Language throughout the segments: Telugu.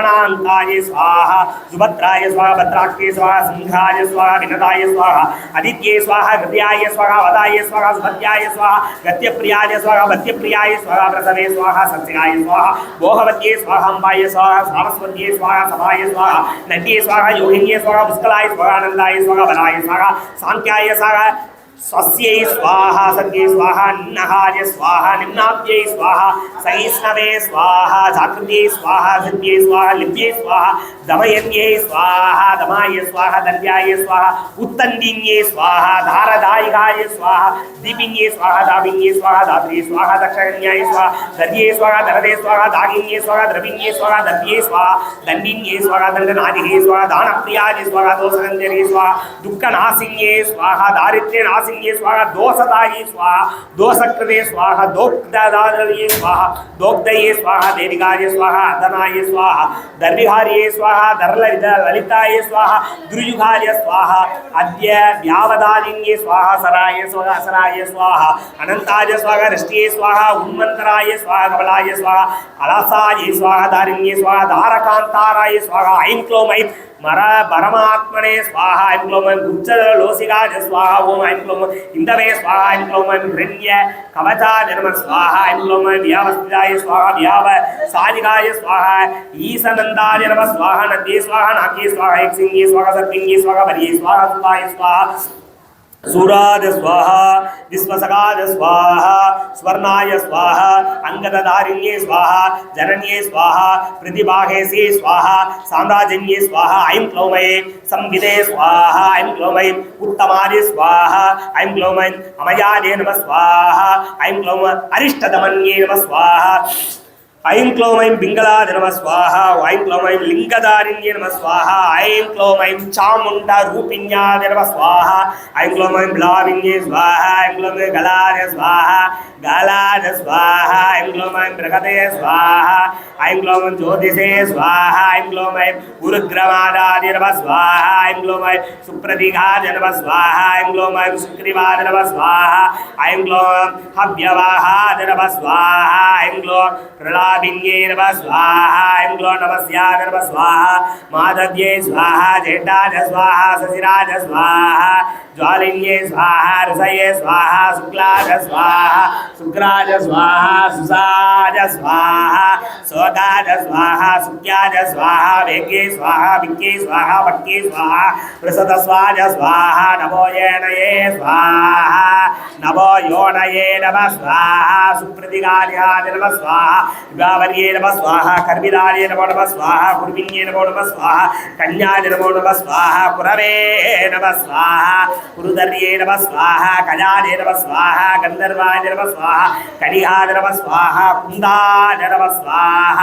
प्राणान्ताय स्वाहा, सुभद्राय स्वाहा, भद्राक्षे स्वाहा, सिंहाय स्वाहा, विनताय स्वाहा, आदित्ये स्वाहा हृदयाय स्वाहा, वदाय स्वाहा सुभद्याय स्वाहा गत्यप्रियाय स्वाहा भत्यप्रियाय स्वाहा, प्रसवे स्वाहा, सत्याय स्वाहा मोहवत्ये स्वाहा, अम्बाय स्वाहा, सारस्वत्ये स्वाहा, सभाय स्वाहा नद्ये स्वाहा, योगिन्ये स्वाहा, पुष्कलाय स्वाहा, आनन्दाय स्वाहा, बलाय स्वाहा साङ्ख्याय स्वाहा స్వస్యై స్వాహ సత్యై స్వాహ నిన్నహాయ స్వాహ నిమ్నాభ్యై స్వాహ సైష్ణవే స్వాహ జాకృత్యై స్వాహ సత్యై స్వాహ లిప్యై స్వాహ దమయన్యై స్వాహ దమాయ స్వాహ దర్యాయ స్వాహ ఉత్తండిన్యే స్వాహ ధారదాయికాయ స్వాహ దీపిన్యే స్వాహ దావిన్యే స్వాహ దాత్రే స్వాహ దక్షకన్యాయ స్వాహ దర్యే స్వాహ దరదే స్వాహ దాగిన్యే స్వాహ ద్రవిన్యే స్వాహ దర్యే స్వాహ దండిన్యే స్వాహ దండనాదిహే స్వాహ దానప్రియాయ స్వాహ దోషగంధరే స్వాహ దుఃఖనాశిన్యే స్వాహ దారిద్ర్యనాశ తామసిల్యే స్వాహ దోసదాయే స్వాహ దోసకృతే స్వాహ దోక్దాదారయే స్వాహ దోగ్ధయే స్వాహ దేవిగార్య స్వాహ అధనాయ స్వాహ దర్విహార్యే స్వాహ దర్లలిత లలితాయ స్వాహ దుర్యుగార్య స్వాహ అద్య వ్యావదాలింగే స్వాహ సరాయ స్వాహ అసరాయ స్వాహ అనంతాయ స్వాహ రిష్టియే స్వాహ ఉన్మంతరాయ స్వాహ కమలాయ స్వాహ అలసాయ స్వాహ దారిణ్యే స్వాహ దారకాంతారాయ స్వాహ ఐంక్లోమైత్ மர பரமாத்மனே ஸ்வாஹா ஐம் குளோம் ஐம் குப்ச லோசிகாஜ ஸ்வாஹா ஓம் ஐம் குளோம் இந்தவே ஸ்வாஹா ஐம் குளோம் ஐம் ஹிரண்ய கவசா ஜனம ஸ்வாஹா ஐம் குளோம் ஐம் வியாவஸ்திதாய ஸ்வாஹா வியாவ சாதிகாய ஸ்வாஹா ஈசநந்தாய நம ஸ்வாஹா நந்தே ஸ்வாஹா நாக்கே ஸ்வாஹா எக்ஸிங்கே ஸ்வாஹா சத்விங்கே ஸ்வாஹா பரியே ஸ்வாஹா சுபாய సూరాజ స్వాహ విశ్వసకాజ స్వాహ స్వర్ణాయ స్వాహ అంగదారిణ్యే స్వాహ జనన్యే స్వాహ ప్రతిభాగేసే స్వాహ సామ్రాజన్యే స్వాహ ఐం క్లోమై సంవిదే స్వాహ ఐం క్లోమై ఉత్తమాది స్వాహ ఐం క్లోమై అమయాదే నమ స్వాహ ఐం క్లోమ అరిష్టదమన్యే నమ స్వాహ. ఐం క్లోమైం బింగళాది నమ స్వాహ ఐం క్లోమైం ఐం లింగదారిణ్య నమ స్వాహ ఐం క్లోమైం చాముండ రూపిణ్యాది నమ స్వాహ ఐం క్లోమైం బ్లావిణ్య స్వాహ ఐం క్లోమైం ఐం స్వాహ గళాది స్వాహ ఐం క్లోమైం ప్రగతే స్వాహ ఐం క్లోమైం జ్యోతిషే స్వాహ ఐం క్లోమైం గురుగ్రవాదాది నమ స్వాహ ఐం క్లోమైం సుప్రతిఘాది నమ స్వాహ ఐం క్లోమైం సుగ్రీవాది నమ స్వాహ ఐం క్లోమైం హవ్యవాహాది నమ స్వాహ ఐం క్లో ప్రళా నమ స్వాహ ఐం క్లోం నమస్యాద నమ స్వాహ మాధవ్యే స్వాహ జేఠాజ స్వాహ సశిరాజ స్వాహ జ్వాలిన్యే స్వాహ రసయే స్వాహ శుక్లాజ స్వాహ శుక్రాజ స్వాహ సుసాజ స్వాహ శోకాజ స్వాహ సుఖ్యాజ స్వాహ వేగ్యే స్వాహ విక్కే స్వాహ భక్కే స్వాహ ప్రసద స్వాజ స్వాహ నమోయేనయే స్వాహ నమో యోనయే నమ స్వాహ సుప్రతిగార్యాయ నమ స్వాహ విభావర్యే నమ స్వాహ కర్మిదాయ నమో నమ స్వాహ కుర్మిణ్యే నమో నమ స్వాహ కన్యాయ నమో నమ స్వాహ కురవే నమ స్వాహ కురుదర్యే నమ స్వాహ కజాయ నమ స్వాహ గంధర్వాయ నమ స్వాహ కడిహాయ నమ స్వాహ కుందాయ నమ స్వాహ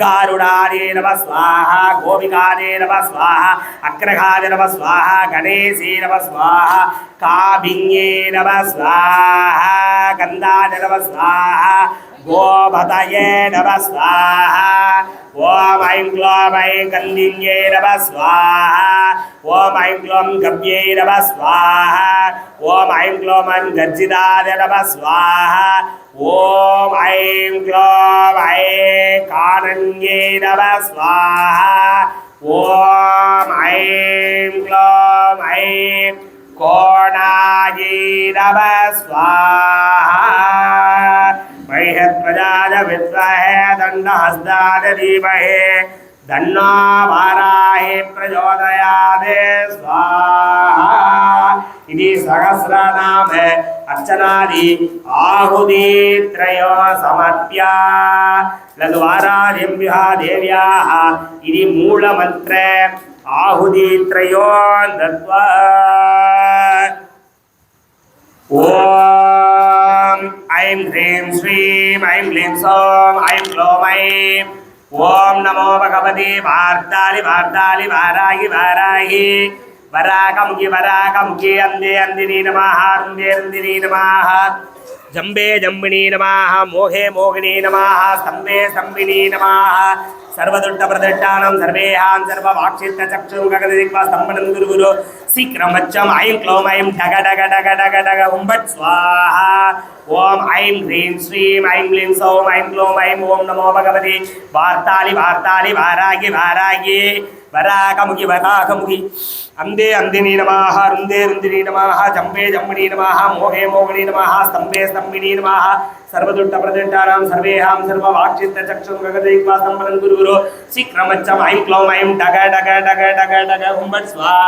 గారుడాయ నమ స్వాహ గోపికాయ నమ స్వాహ అగ్రహాయ నమ స్వాహ గణేశే నమ స్వాహ కాభిన్యే నమ స్వాహ గంధాయ నమ స్వాహ ఓం హతయే నమ స్వాహ ఓం ఐం క్లోం ఐం గంధిన్యే నమ స్వాహ ఓం ఐం క్లోం గవ్యై నమ స్వాహ ఓం ఐం క్లోం ఐం గర్జితాయ నమ స్వాహ ఓం ఐం క్లోం ఐం కారణ్యే నమ స్వాహ ఓం ఐం క్లోం ఐం కోణాయై నమ స్వాహ बृहत्प्रजाय विद्महे दण्डहस्ताय धीमहि दन्नो वाराहे प्रचोदयात् स्वाहा इति सहस्रनाम अर्चनादि आहुतित्रयो समर्प्य लघुवाराधिं विहा देव्याः इति मूलमन्त्रे आहुतित्रयो दत्त्वा ఐం హ్రీం శ్రీం ఐం లీం సోం ఐం లోమై. ఓం నమో భగవతి వార్తాలి వార్తాలి వారాహి వారాహి వరాకముఖి వరాకముఖి అందే అందిని నమాహ రుందే రుందిని జంబే జంబిణీ నమాహ మోహే మోహిని నమాహ స్తంభే స్తంభిణీ నమాహ नमः సర్వదుట్ట ప్రదట్టానం సర్వేహాం సర్వవాక్షిత్త చక్షుం గగదిక్వా స్తంభనం గురుగురు శీఘ్రమచ్చం ఐం క్లౌం ఐం డగ డగ డగ డగ డగ ఉంబట్ స్వాహ ఓం ఐం హ్రీం శ్రీం ఐం క్లీం సౌం ఐం క్లోం ఐం ఓం నమో భగవతి వార్తాలి వార్తాలి వారాగి వారాగి వరాకముఖి వరాకముఖి అందే అందిని నమాహ రుందే రుందిని నమాహ జంబే జంబిని నమాహ మోహే మోహిని నమాహ స్తంభే స్తంభిని నమాహ సర్వదుట్ట ప్రదట్టానాం సర్వేహాం సర్వవాక్షిత్త చక్షుం గగదైక్వా స్తంభనం గురుగురు. శీఘ్రమచ్చం ఐం క్లౌం ఐం డగ డగ డగ డగ డగ హుంబట్ స్వాహ.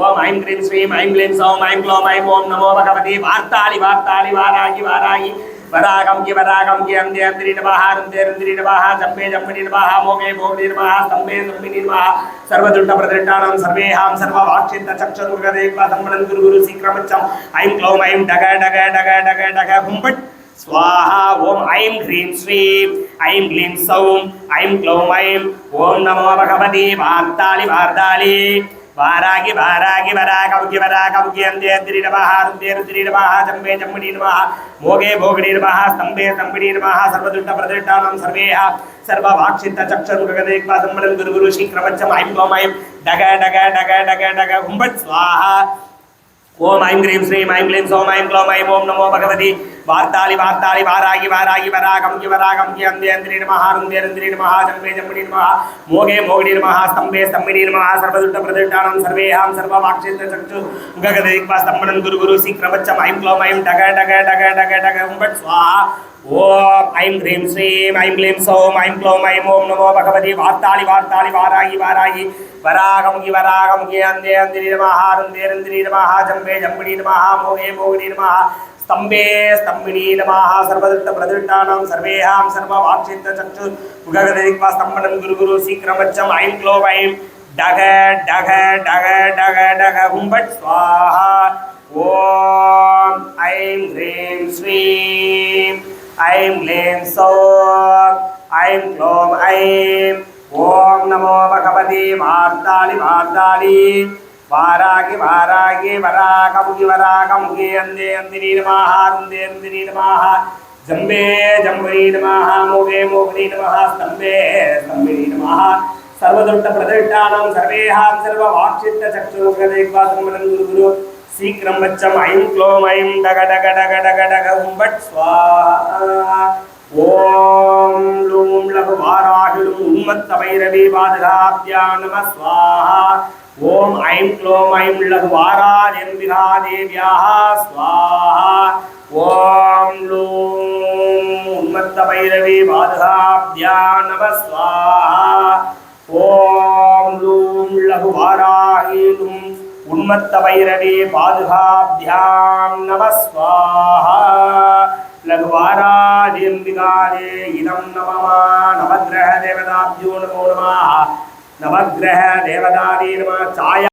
ఓం ఐం క్రీం శ్రీం ఐం క్లీం సౌం ఐం క్లౌం ఐం ఓం నమో భగవతి వార్తాలి వార్తాలి వారాగి వారాగి వరాగం కి వరాగం కి అందే అందిరి నమః రుందే రుందిరి నమః జంబే జంబిని నమః మోగే మోగిని నమః స్తంభే స్తంభిని నమః సర్వదుట్ట ప్రదట్టానం సర్వేహాం సర్వవాక్షిత్త చక్షుర్గదేవ సంబడం గురు గురు శీఘ్రమచ్చం ఐం క్లౌం ఐం డగ డగ డగ డగ డగ హుంబట్ స్వాహ ఓం ఐం హ్రీం శ్రీం ఐం క్లీం సౌం ఐం క్లౌం ఐం ఓం నమో భగవతి వార్తాలి వార్తాలి వారాగి వారాగి వరాకముకి వరాకముకి అందే అందిరి నమః రుందే రుద్రి నమః జంబే జంబిని నమః మోగే భోగిడి నమః స్తంభే స్తంభిడి నమః సర్వదుట్ట ప్రదట్టానం సర్వేహ సర్వవాక్షిత చక్షుర్గదేక్వా సంబలం గురు గురు శీఘ్రమచ్చం ఐం క్లౌం డగ డగ డగ డగ డగ హుంబట్ స్వాహ ఓం ఐం హ్రీం శ్రీం ఐం క్లీం సోం ఐం క్లోం ఐం ఓం నమో భగవతి. వార్తాలి వార్తాలి వారాగి వారాగి వరాగం కి వరాగం కి అందే అందిరి నమః రుందే రుందిరి నమః జంబే జంబిని నమః మోగే మోగిడి నమః స్తంభే స్తంభిని నమః సర్వదుట్ట ప్రదట్టానం సర్వేహాం సర్వమాక్షేత్ర చక్షు. గగదైక్వా స్తంభనం గురు గురు శీఘ్రమచ్చం ఐం క్లోం ఐం డగ డగ డగ డగ డగ హుంబట్ స్వాహ. ఓం ఐం హ్రీం శ్రీం ఐం క్లీం సోం ఐం క్లోం ఐం ఓం నమో భగవతి. వార్తాలి వార్తాలి వారాగి వారాగి. వరాగముఖి వరాగముఖి అందే అందిరి నమః రుందేరుందిరి నమః జంబే జంబిడి నమః మోగే మోగిడి నమః స్తంభే స్తంభిని నమః సర్వదత్త ప్రదృష్టానం సర్వేహాం సర్వవాక్షిత్త చక్షు ఉగగదిక్వా స్తంభనం గురు గురు శీఘ్రమచ్చం ఐం క్లో వైం డగ డగ డగ డగ డగ హుంబట్ స్వాహ ఓం ఐం హ్రీం శ్రీం ఐం క్లీం సౌం ఐం క్లోం ఐం ఓం నమో భగవతి వార్తాళి వార్తాళి. వారాగి వారాగి వరాకముగి వరాకముగి అందే అందిని నమః అందే అందిని నమః. జంబే జంబిని నమః మోగే మోగిని నమః స్తంభే స్తంభిని నమః. సర్వదొట్ట ప్రదట్టానం సర్వేహాం సర్వవాక్షిత్త చక్షుర్గదేక్వా సంబలం గురు గురు. శీఘ్రం వచ్చం ఐం క్లోం ఐం డగ డగ డగ డగ డగ ఉంబట్ స్వాహ. ఓం లూం లఘు వారాహిళుం ఉన్మత్త భైరవీ బాధగాభ్యా నమ స్వాహ ఓం ఐం క్లోం ఐం లఘు వారాజంబికా దేవ్యాః స్వాహ ఓం లూం ఉన్మత్త భైరవీ బాధగాభ్యా నమ స్వాహ ఓం లూం లఘు వారాహిళుం ఉన్మత్త భైరవీ పాదుకాభ్యాం నమ స్వాహ లఘువారాజంబికాదే ఇదం నమమా నవగ్రహ దేవతాభ్యో నమో నమ నవగ్రహ దేవతాదే నమ ఛాయ